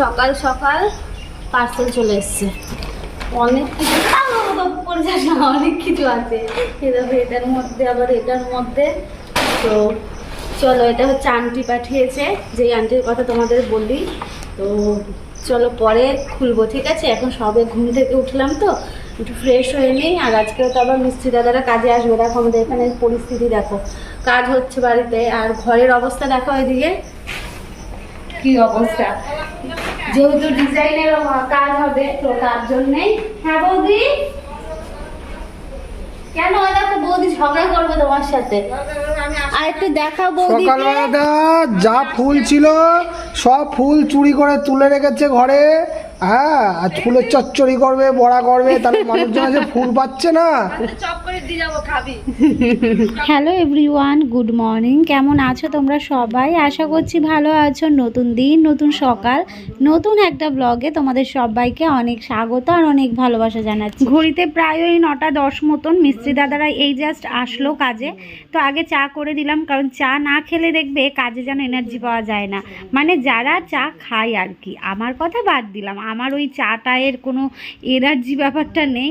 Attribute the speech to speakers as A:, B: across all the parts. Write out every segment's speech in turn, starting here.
A: সকাল সকাল পার্সেল চলে এসছে। অনেক কিছু পড়ে যাস না, অনেক কিছু আছে। এটার মধ্যে আবার এটার মধ্যে। তো চলো এটা হচ্ছে আন্টি পাঠিয়েছে। যেই আন্টির কথা তোমাদের বলি। তো চলো পরে খুলবো ঠিক আছে? এখন সবে ঘুম থেকে উঠলাম তো। একটু ফ্রেশ হয়ে নিই আর আজকেও তো আবার মিস্ত্রি দাদারা কাজে আসবে। দেখো আমাদের এখানে পরিস্থিতি দেখো। কাজ হচ্ছে বাড়িতে আর ঘরের অবস্থা দেখো এদিকে। কি অবস্থা? যেহেতু ডিজাইনের কাজ হবে, তো তার জন্যই। হ্যাঁ বৌদি? কেন? দেখো বৌদি ঝগড়া করবে তোমার সাথে। আর একটু
B: যা ফুল ছিল, সব ফুল চুরি করে তুলে রেখেছে ঘরে। হ্যাঁ আর ফুলের চচ্চড়ি করবে বড়া করবে তাহলে মানুষজন আছে ফুল পাচ্ছে না।
C: Hello everyone good morning. কেমন আছো তোমরা সবাই? আশা করছি ভালো আছো। নতুন দিন নতুন সকাল নতুন একটা ব্লগে তোমাদের সবাইকে অনেক স্বাগত আর অনেক ভালোবাসা জানাচ্ছি। ঘড়িতে প্রায় ওই নটা দশ মতন মিস্ত্রি দাদারা এই জাস্ট আসলো কাজে। তো আগে চা করে দিলাম কারণ চা না খেলে দেখবে কাজে যেন এনার্জি পাওয়া যায় না। মানে যারা চা খায় আর কি আমার কথা বাদ দিলাম। আমার ওই চা টায়ের কোনো এনার্জি ব্যাপারটা নেই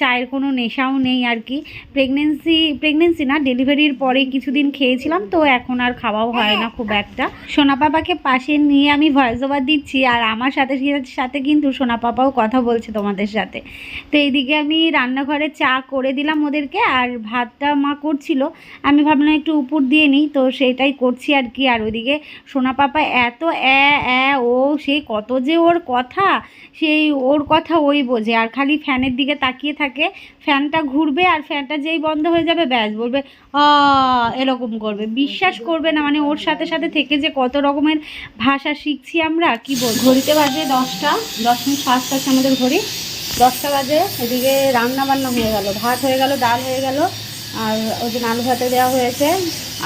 C: চায়ের কোনো নেশাও নেই আর কি। প্রেগনেন্সি প্রেগনেন্সি না ডেলিভারির পরে কিছুদিন খেয়েছিলাম, তো এখন আর খাওয়াও হয় না খুব একটা। সোনা পাপাকে পাশে নিয়ে আমি ভয়েস ওভার দিচ্ছি, আর আমার সাথে সাথে কিন্তু সোনা পাপাও কথা বলছে তোমাদের সাথে। তো এইদিকে আমি রান্নাঘরে চা করে দিলাম ওদেরকে, আর ভাতটা মা করছিল। আমি ভাবলাম একটু উপর দিয়ে নিই, তো সেটাই করছি আর কি। আর ওইদিকে সোনা পাপা এত অ্যা ও সেই কত যে ওর কথা, সেই ওর কথা ওই বোঝে। আর খালি ফ্যানের দিকে তাকিয়ে থাকে, ফ্যানটা ঘুরবে আর ফ্যানটা যেই বন্ধ হয়ে যাবে, ব্যাস, বলবে এরকম করবে। বিশ্বাস করবে না মানে ওর সাথে সাথে থেকে যে কত রকমের ভাষা শিখছি আমরা, কি বল ঘড়িতে বাজে দশটা, দশ মিনিট ফার্স্ট আছে আমাদের ঘড়ি। দশটা বাজে, এদিকে রান্না বান্না হয়ে গেল, ভাত হয়ে গেল, ডাল হয়ে গেল, আর ওই যে আলু ভাতে দেওয়া হয়েছে,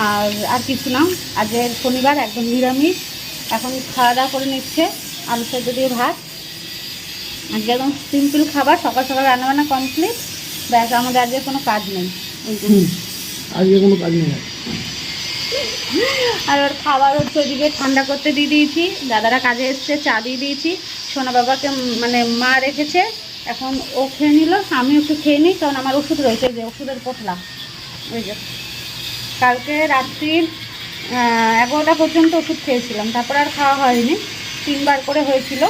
C: আর আর কিছু না। আজকের শনিবার, একদম নিরামিষ। এখন খাওয়া দাওয়া করে নিচ্ছে। আলু সেদ্ধ দিয়ে ভাত আজকে একদম সিম্পল খাবার সকাল সকাল রান্নাবান্না কমপ্লিট ব্যাস আমাদের আজকে কোনো কাজ নেই।
B: আজকে কোনো কাজ নেই।
C: আর ওর খাবার হচ্ছে ওদিকে ঠান্ডা করতে দিয়ে দিয়েছি। দাদারা কাজে এসছে চা দিয়ে দিয়েছি। সোনা বাবাকে মানে মা রেখেছে। এখন ও খেয়ে নিল আমি একটু খেয়ে নিই কারণ আমার ওষুধ রয়েছে যে ওষুধের পোটলা। ওই যে। কালকে রাত্রির এগারোটা পর্যন্ত ওষুধ খেয়েছিলাম তারপর আর খাওয়া হয়নি। তিনবার করে হয়েছিল।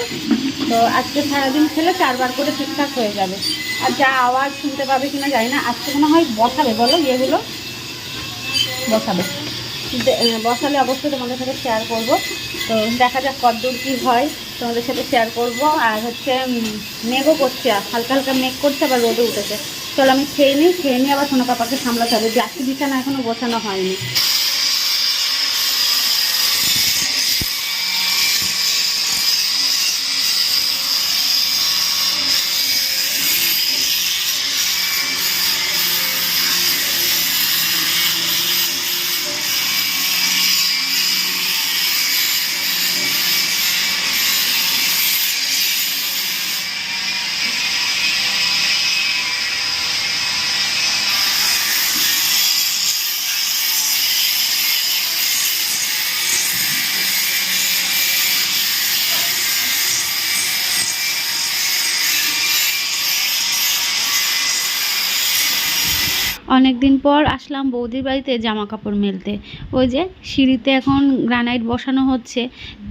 C: তো আজকে সারাদিন খেলে চারবার করে ঠিকঠাক হয়ে যাবে। আর যা আওয়াজ শুনতে পাবে কিনা জানি না। আজকে মনে হয় বসাবে, বলো, ইয়েগুলো? বসাবে। বসালে অবশ্যই তোমাদের সাথে শেয়ার করব। তো দেখা যাক কতদূর কী হয়। তোমাদের সাথে শেয়ার করব। আর হচ্ছে মেঘও করছে। হালকা হালকা মেঘ করছে, আবার রোদে উঠেছে। চলো আমি খেয়ে নিই। খেয়ে নিই আবার সোনা পাপাকে সামলাতে হবে। জাতি বিছানা এখনও গোছানো হয়নি। অনেক দিন পর আসলাম বৌদির বাড়িতে জামা কাপড় মেলতে। ওই যে সিঁড়িতে এখন গ্রানাইট বসানো হচ্ছে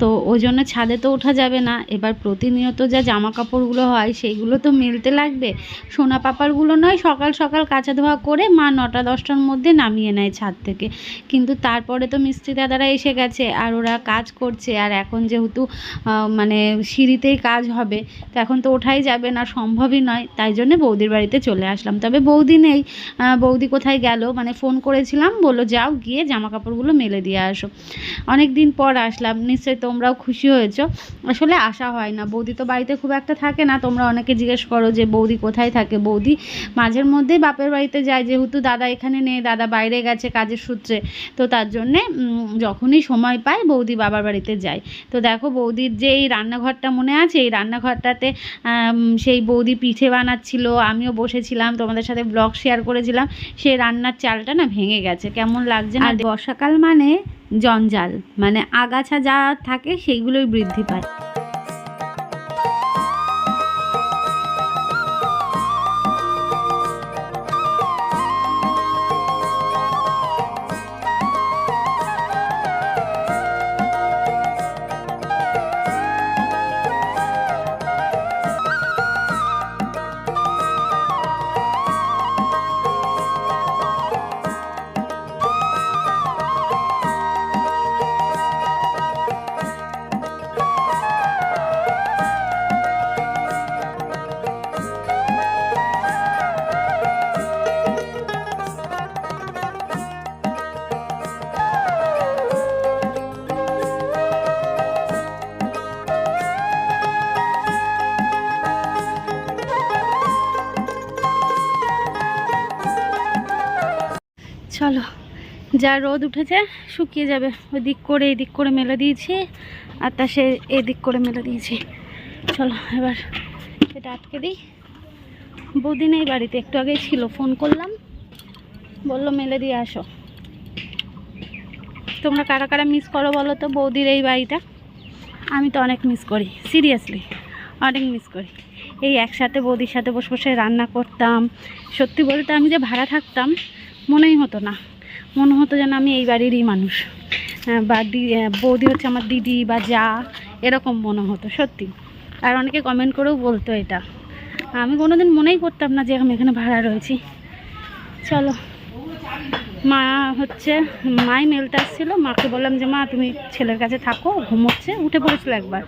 C: তো ওই জন্য ছাদে তো ওঠা যাবে না। এবার প্রতিনিয়ত যা জামা কাপড়গুলো হয় সেইগুলো তো মেলতে লাগবে। সোনা পাপারগুলো নয় সকাল সকাল কাচা ধোয়া করে মা নটা দশটার মধ্যে নামিয়ে নেয় ছাদ থেকে। কিন্তু তারপরে তো মিস্ত্রি দাদারা এসে গেছে আর ওরা কাজ করছে। আর এখন যেহেতু মানে সিঁড়িতেই কাজ হবে তো এখন তো ওঠাই যাবে না সম্ভবই নয়। তাই জন্য বৌদির বাড়িতে চলে আসলাম। তবে বৌদি নেই আহ, বৌদি কোথায় গেল? মানে ফোন করেছিলাম, বলল, যাও গিয়ে জামা কাপড়গুলো মেলে দিয়ে আসো। অনেক দিন পর আসলাম, নিশ্চয়ই তোমরাও খুশি হয়েছো। আসলে আসা হয় না, বৌদি তো বাড়িতে খুব একটা থাকে না, তোমরা অনেকে জিজ্ঞেস করো যে, বৌদি কোথায় থাকে? বৌদি মাঝের মধ্যেই বাপের বাড়িতে যায়, যেহেতু দাদা এখানে নেই, দাদা বাইরে গেছে কাজের সূত্রে, তো তার জন্যে যখনই সময় পায়, বৌদি বাবার বাড়িতে যায়। তো দেখো, বৌদির যে এই রান্নাঘরটা মনে আছে, এই রান্নাঘরটাতে সেই বৌদি পিঠে বানাচ্ছিল, আমিও বসেছিলাম, তোমাদের সাথে ব্লগ শেয়ার করেছিলাম। সেই রান্নার চালটা না ভেঙে গেছে। কেমন লাগছে না বর্ষাকাল মানে জঞ্জাল। মানে আগাছা যা থাকে সেইগুলোই বৃদ্ধি পায়। যা রোদ উঠেছে শুকিয়ে যাবে। ওই দিক করে এদিক করে মেলে দিয়েছি, আর তা সে এদিক করে মেলে দিয়েছি। চলো, এবার এটা আটকে দিই। বৌদি এই বাড়িতে, একটু আগেই ছিল ফোন করলাম। বলল, মেলে দিয়ে আসো। তোমরা কারা কারা মিস করো বলো তো, বৌদির এই বাড়িটা? আমি তো অনেক মিস করি সিরিয়াসলি অনেক মিস করি। এই একসাথে বৌদির সাথে বসে বসে রান্না করতাম। সত্যি বলতে আমি যে ভাড়া থাকতাম, মনেই হতো না। মনে হতো যেন আমি এই বাড়িরই মানুষ। বা দি- বৌদি হচ্ছে আমার দিদি বা যা, এরকম মনে হতো, সত্যি। আর অনেকে কমেন্ট করেও বলতো এটা। আমি কোনোদিন মনেই করতাম না যে আমি এখানে ভাড়া রয়েছি। চলো। মা হচ্ছে, মাই মেলতে আসছিল, মাকে বললাম যে, মা, তুমি ছেলের কাছে থাকো, ঘুমোচ্ছে। উঠে পড়েছিল একবার।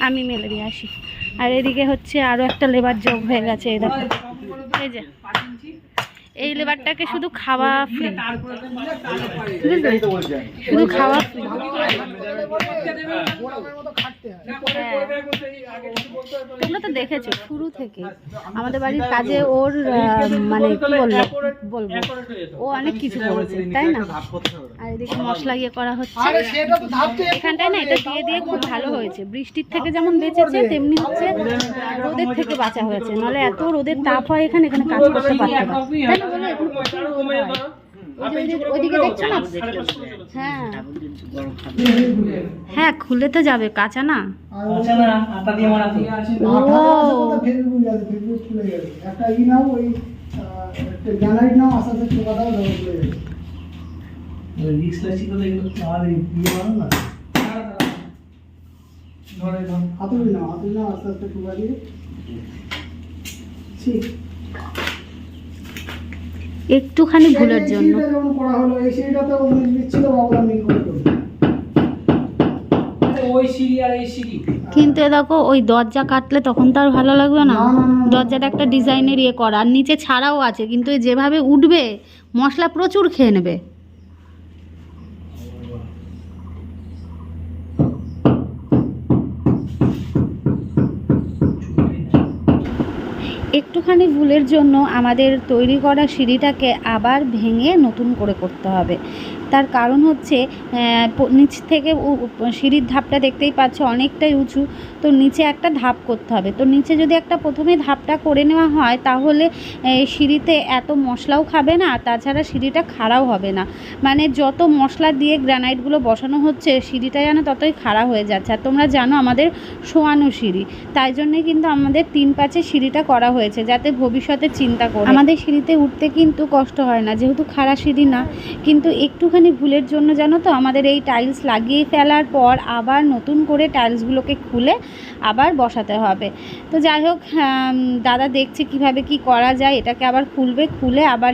C: আমি মেলে দিয়ে আসি। আর এদিকে হচ্ছে আরও একটা লেবার যোগ হয়ে গেছে, এই দেখো। এই যে। এই লেবারটাকে শুধু খাওয়া ফ্রি শুধু খাওয়া। হ্যাঁ। তোমরা তো দেখেছ শুরু থেকে। আমাদের বাড়ির কাজে ওর মানে কি বলব? বলব। ও অনেক কিছু করেছে তাই না? আর এদিকে মশলা ইয়ে করা হচ্ছে।
B: আরে সেটা
C: এখানটায় না এটা দিয়ে দিয়ে খুব ভালো হয়েছে। বৃষ্টির থেকে যেমন বেঁচেছে তেমনি হচ্ছে রোদের থেকে বাঁচা হয়েছে। নাহলে এত রোদের তাপ হয় এখানে এখানে কাজ করতে পারতো না? না হয়। না? হ্যাঁ। হ্যাঁ খুলে তো যাবে কাঁচা না?
D: না না?
B: হাতুড়ি আস্তে আস্তে দিয়ে। ঠিক
C: একটুখানি ভুলের জন্য। কিন্তু দেখো ওই দরজা কাটলে তখন তো আর ভালো লাগবে না। দরজাটা একটা ডিজাইনের ইয়ে করা আর নিচে ছাড়াও আছে কিন্তু যেভাবে উঠবে মশলা প্রচুর খেয়ে নেবে। একটুখানি ভুলের জন্য আমাদের তৈরি করা সিঁড়িটাকে আবার ভেঙে নতুন করে করতে হবে। তার কারণ হচ্ছে নিচ থেকে সিঁড়ির ধাপটা দেখতেই পাচ্ছ অনেকটাই উঁচু। তো নিচে একটা ধাপ করতে হবে। তো নিচে যদি একটা প্রথমে ধাপটা করে নেওয়া হয়, তাহলে সিঁড়িতে এত মশলাও খাবে না তাছাড়া সিঁড়িটা খাড়াও হবে না। মানে যত মশলা দিয়ে গ্রানাইটগুলো বসানো হচ্ছে, সিঁড়িটা যেন ততই খাড়া হয়ে যাচ্ছে। আর তোমরা জানো আমাদের শোয়ানো সিঁড়ি, তাই জন্যে কিন্তু আমাদের তিন পাঁচে সিঁড়িটা করা হয়েছে, যাতে ভবিষ্যতে চিন্তা করে। আমাদের সিঁড়িতে উঠতে কিন্তু কষ্ট হয় না, যেহেতু খাড়া সিঁড়ি না, কিন্তু একটুখানি ভুলের জন্য জানো তো, আমাদের এই টাইলস লাগিয়ে ফেলার পর আবার নতুন করে টাইলসগুলোকে খুলে আবার বসাতে হবে। তো যাই হোক দাদা দেখছে কীভাবে কি করা যায়, এটাকে আবার খুলবে, খুলে আবার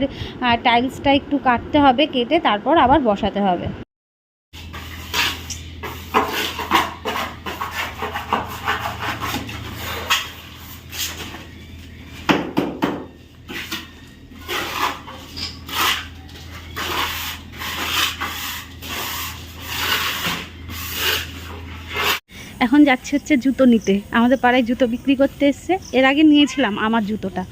C: টাইলসটা একটু কাটতে হবে, কেটে তারপর আবার বসাতে হবে। এখন যাচ্ছে হচ্ছে জুতো নিতে। আমাদের পাড়ায় জুতো বিক্রি করতে এসছে। এর আগে নিয়েছিলাম আমার জুতোটা।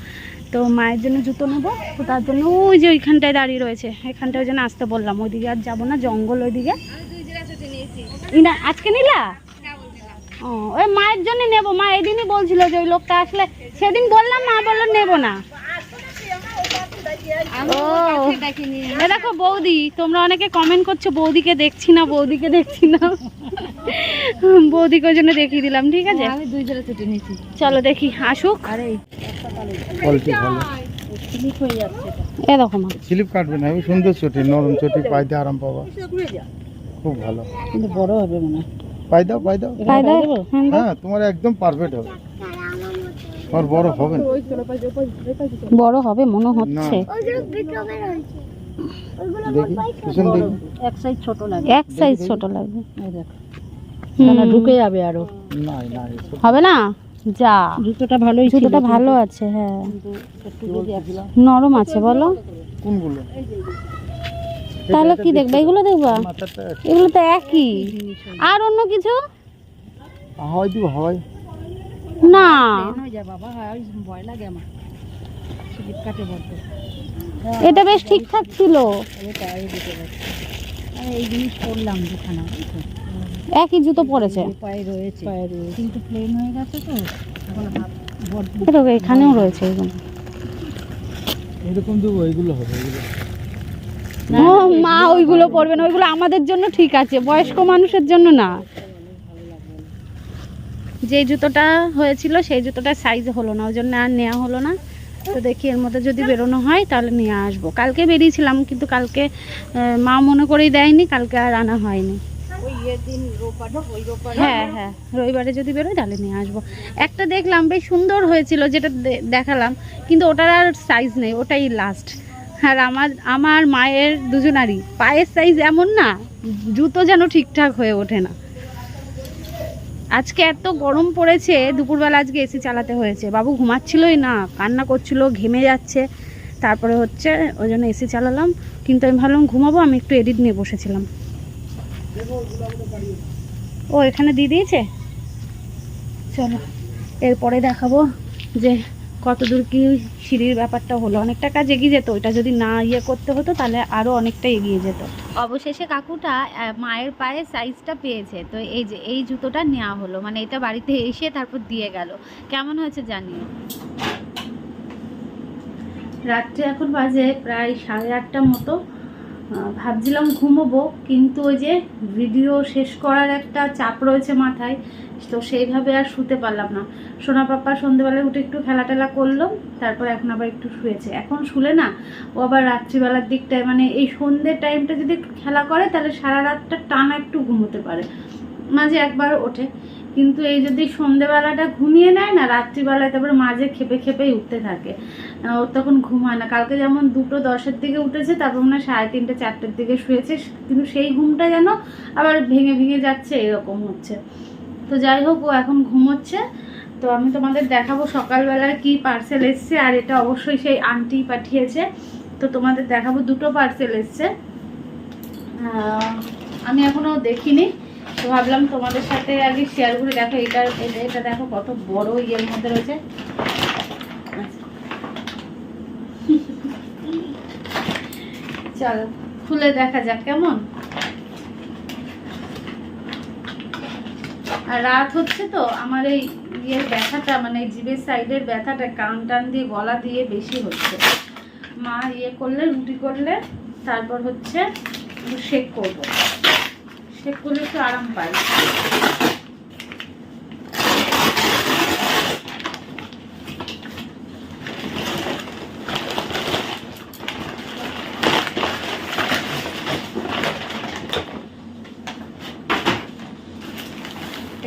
C: তো মায়ের জন্য জুতো নেব। তো তার জন্য ওই যে ওইখানটায় দাঁড়িয়ে রয়েছে। এখানটায় ওই জন্য আসতে বললাম। ওইদিকে আর যাব না, জঙ্গল ওইদিকে। ইনা, আজকে নিলা? ও, ওই মায়ের জন্য নেব। মা এদিনই বলছিল যে ওই লোকটা আসলে, সেদিন বললাম, মা বলল নেব না। ও। দেখো বৌদি তোমরা অনেকে কমেন্ট করছ বৌদিকে দেখছি না বৌদিকে দেখছি না। বৌদিকে ওই জন্য দেখিয়ে দিলাম ঠিক আছে?
A: আমি দুই জোড়া ছুটি নিয়েছি।
C: চলো দেখি আসুক।
A: আরে স্লিপ হয়ে
B: কাটবে না সুন্দর চটি নরম চটি পাইতে আরাম পাবা। খুব ভালো।
A: কিন্তু বড় হবে মনে হয়।
B: পাই দাও পাই দাও।
C: পাই হ্যাঁ দাও।
B: হ্যাঁ তোমার একদম পারফেক্ট হবে। তোমার বড় হবে
C: বড় হবে মনে হচ্ছে।
A: এক সাইজ ছোট লাগে।
C: এক সাইজ ছোট লাগবে।
A: এই ঢুকে যাবে আরও।
B: না না এসব
C: হবে না? যা।
A: জুতোটা ভালোই
C: জুতোটা ভালো আছে হ্যাঁ। নরম আছে বলো।
B: কোনগুলো?
C: তাহলে কি দেখবা? এগুলো দেখবা? এগুলো তো একই। আর অন্য কিছু?
B: হয় হয়
C: না। এটা বেশ ঠিকঠাক ছিল।
A: পারছি এই জিনিস দুখানা
C: একই জুতো পড়েছে
A: পায়ে রয়েছে। পায়ে রয়েছে। কিন্তু প্লেন হয়ে গেছে তো এখন হাত বড্ড
C: এটা এখানেও রয়েছে এগুলো
D: এরকম দেবো এইগুলো হবে এগুলো।
C: মা ওইগুলো পরবে না ওইগুলো আমাদের জন্য ঠিক আছে বয়স্ক মানুষের জন্য না। যে জুতোটা হয়েছিল সেই জুতোটা সাইজ হলো না ওই জন্য আর নেওয়া হলো না। তো দেখি এর মধ্যে যদি বেরোনো হয় তাহলে নিয়ে আসব। কালকে বেরিয়েছিলাম কিন্তু কালকে মা মনে করেই দেয়নি কালকে আর আনা হয়নি।
A: ওই ইয়ে
C: হ্যাঁ হ্যাঁ। রবিবারে যদি বেরোয় তাহলে নিয়ে আসব। একটা দেখলাম বেশ সুন্দর হয়েছিল যেটা দেখালাম কিন্তু ওটার আর সাইজ নেই ওটাই লাস্ট আর আমার আমার মায়ের দুজনারই। পায়ের সাইজ এমন না জুতো যেন ঠিকঠাক হয়ে ওঠে না। আজকে এত গরম পড়েছে, দুপুরবেলা আজকে এসি চালাতে হয়েছে। বাবু ঘুমাচ্ছিলই না, কান্না করছিল, ঘেমে যাচ্ছে। তারপরে হচ্ছে ওই জন্য এসি চালালাম, কিন্তু আমি ভাবলাম ঘুমাবো, আমি একটু এডিট নিয়ে বসেছিলাম। ও, এখানে দিয়ে দিয়েছে? চলো, এরপরে দেখাবো যে কত দূর কি সিঁড়ির ব্যাপারটা হলো? অনেকটা কাজ এগিয়ে যেত ওইটা যদি না ইয়ে করতে হতো তাহলে আরও অনেকটা এগিয়ে যেত। অবশেষে কাকুটা মায়ের পায়ে সাইজটা পেয়েছে তো এই যে এই জুতোটা নেওয়া হলো মানে এটা বাড়িতে এসে তারপর দিয়ে গেল। কেমন হয়েছে জানিও? রাত্রে এখন বাজে প্রায় সাড়ে আটটা মতো। ভাবছিলাম ঘুমোবো, কিন্তু ওই যে ভিডিও শেষ করার একটা চাপ রয়েছে মাথায়, তো সেইভাবে আর শুতে পারলাম না। সোনা পাপা সন্ধেবেলায় উঠে একটু খেলা টেলা করল, তারপর এখন আবার একটু শুয়েছে। এখন শুলে না, ও আবার রাত্রিবেলার দিকটায় মানে এই সন্ধ্যের টাইমটা যদি একটু খেলা করে, তাহলে সারা রাতটা টানা একটু ঘুমোতে পারে। মাঝে একবার ওঠে। কিন্তু এই যদি সন্ধেবেলাটা ঘুমিয়ে নেয় না, রাত্রিবেলায় তারপরে মাঝে খেপে খেপেই উঠতে থাকে। ওর তখন ঘুম হয় না। কালকে যেমন দুটো দশের দিকে উঠেছে, তারপর মনে হয় সাড়ে তিনটে, চারটের দিকে শুয়েছে, কিন্তু সেই ঘুমটা যেন আবার ভেঙে ভেঙে যাচ্ছে, এরকম হচ্ছে। তো যাই হোক, ও এখন ঘুমোচ্ছে। তো আমি তোমাদের দেখাবো সকালবেলায় কি পার্সেল এসছে, আর এটা অবশ্যই সেই আন্টি পাঠিয়েছে। তো তোমাদের দেখাবো দুটো পার্সেল এসছে। আমি এখনও দেখিনি। তো ভাবলাম তোমাদের সাথে আগে শেয়ার করে দেখো, এটা এটা- দেখো কত বড় ইয়ের মধ্যে রয়েছে। চলো, খুলে দেখা যাক কেমন। আর রাত হচ্ছে তো, আমার এই ইয়ের ব্যথাটা মানে জিভের সাইডের ব্যথাটা কান টান দিয়ে গলা দিয়ে বেশি হচ্ছে। মা ইয়ে করলে, রুটি করলে, তারপর হচ্ছে শেক করব। শেক করলে একটু আরাম পাই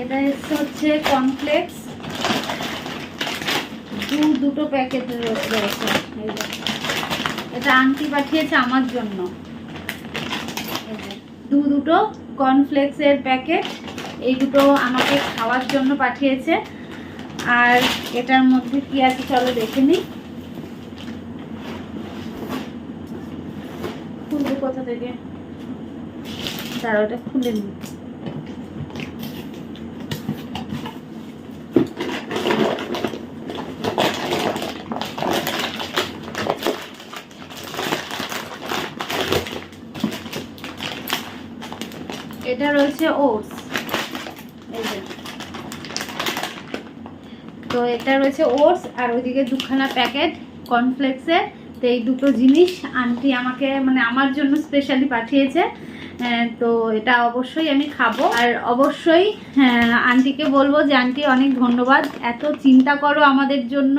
C: এটা এসছে হচ্ছে কর্নফ্লেক্স দু, দুটো প্যাকেট রয়েছে এটা আন্টি পাঠিয়েছে আমার জন্য। দু, দুটো কর্নফ্লেক্সের প্যাকেট। এই দুটো আমাকে খাওয়ার জন্য পাঠিয়েছে। আর এটার মধ্যে কি আছে চলো দেখে নিই। খুলবে কোথা থেকে? তারা ওটা খুলে নিই। রয়েছে ওটস। এই যে। তো এটা রয়েছে ওটস, আর ওইদিকে দুখানা প্যাকেট কর্নফ্লেক্সের। তো এই দুটো জিনিস আন্টি আমাকে মানে আমার জন্য স্পেশালি পাঠিয়েছে। তো এটা অবশ্যই আমি খাব। আর অবশ্যই হ্যাঁ, আন্টিকে বলব যে আন্টি অনেক ধন্যবাদ। এত চিন্তা করো আমাদের জন্য।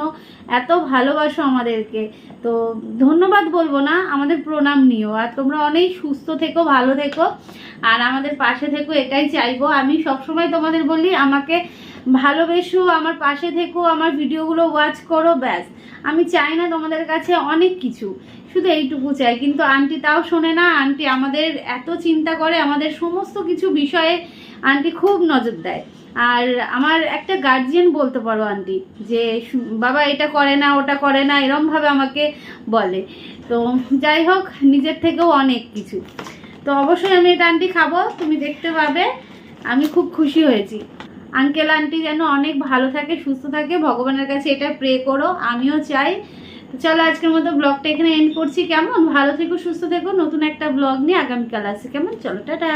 C: এত ভালোবাসো আমাদেরকে। তো ধন্যবাদ বলব না আমাদের প্রণাম নিও। আর তোমরা অনেক সুস্থ থেকো ভালো থেকো। আর আমাদের পাশে থেকো এটাই চাইব। আমি সবসময় তোমাদের বলি আমাকে ভালোবেসো আমার পাশে থেকো আমার ভিডিওগুলো ওয়াচ করো ব্যাস। আমি চাই না তোমাদের কাছে অনেক কিছু। শুধু এইটুকু চাই, কিন্তু আন্টি তাও শোনে না, আন্টি আমাদের এত চিন্তা করে, আমাদের সমস্ত কিছু বিষয়ে আন্টি খুব নজর দেয়। আর আমার একটা গার্জিয়ান বলতে পারো আন্টি, যে বাবা এটা করে না, ওটা করে না, এরমভাবে আমাকে বলে। তো যাই হোক, নিজের থেকেও অনেক কিছু। তো অবশ্যই আমি এটা আন্টি খাব, তুমি দেখতে পাবে, আমি খুব খুশি হয়েছি। আঙ্কেল, আন্টি যেন অনেক ভালো থাকে, সুস্থ থাকে, ভগবানের কাছে এটা প্রে করো, আমিও চাই। চলো আজকের মতো ব্লগটা এখানে এন্ড করছি। কেমন? ভালো থেকো, সুস্থ থেকো। নতুন একটা ব্লগ নিয়ে আগামীকাল আসি কেমন? চলো, টাটা।